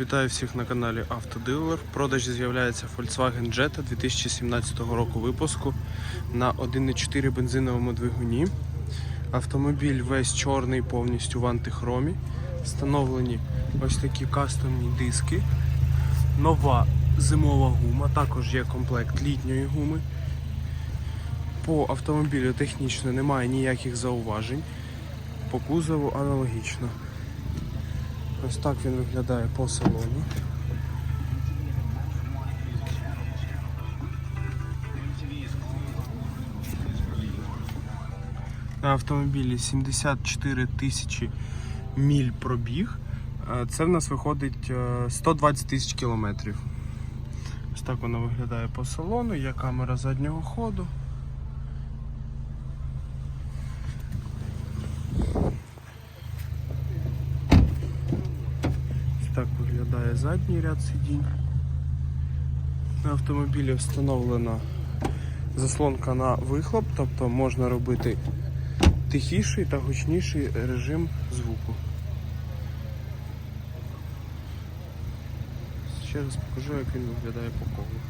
Вітаю всіх на каналі Автодилер. В продажі з'являється Volkswagen Jetta 2017 року випуску на 1,4 бензиновому двигуні. Автомобіль весь чорний повністю в антихромі. Встановлені ось такі кастомні диски. Нова зимова гума, також є комплект літньої гуми. По автомобілю технічно немає ніяких зауважень. По кузову аналогічно. Ось так він виглядає по салону. На автомобілі 74 тисячі міль пробіг. Е, Це в нас виходить е, 120 тисяч кілометрів. Ось так воно виглядає по салону, є камера заднього ходу. Так виглядає задній ряд сидінь. На автомобілі встановлена заслонка на вихлоп, тобто можна робити тихіший та гучніший режим звуку. Ще раз покажу, як він виглядає по колу.